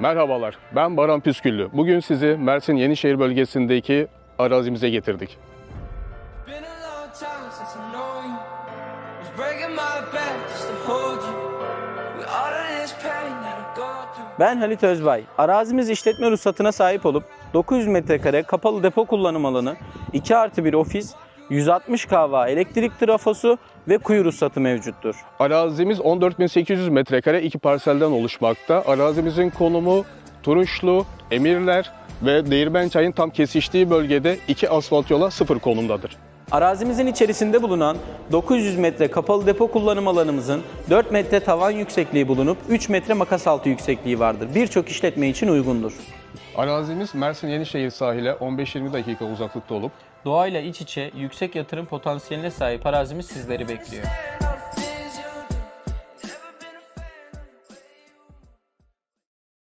Merhabalar, ben Baran Püsküllü. Bugün sizi Mersin Yenişehir bölgesindeki arazimize getirdik. Ben Halit Özbay. Arazimiz işletme ruhsatına sahip olup 900 metrekare kapalı depo kullanım alanı, 2 artı 1 ofis, 160 kV elektrik trafosu ve kuyu ruhsatı mevcuttur. Arazimiz 14.800 metrekare iki parselden oluşmakta. Arazimizin konumu Turunçlu, Emirler ve Değirmençay'ın tam kesiştiği bölgede iki asfalt yola sıfır konumdadır. Arazimizin içerisinde bulunan 900 metre kapalı depo kullanım alanımızın 4 metre tavan yüksekliği bulunup 3 metre makas altı yüksekliği vardır. Birçok işletme için uygundur. Arazimiz Mersin Yenişehir sahile 15-20 dakika uzaklıkta olup Doğayla iç içe yüksek yatırım potansiyeline sahip arazimiz sizleri bekliyor.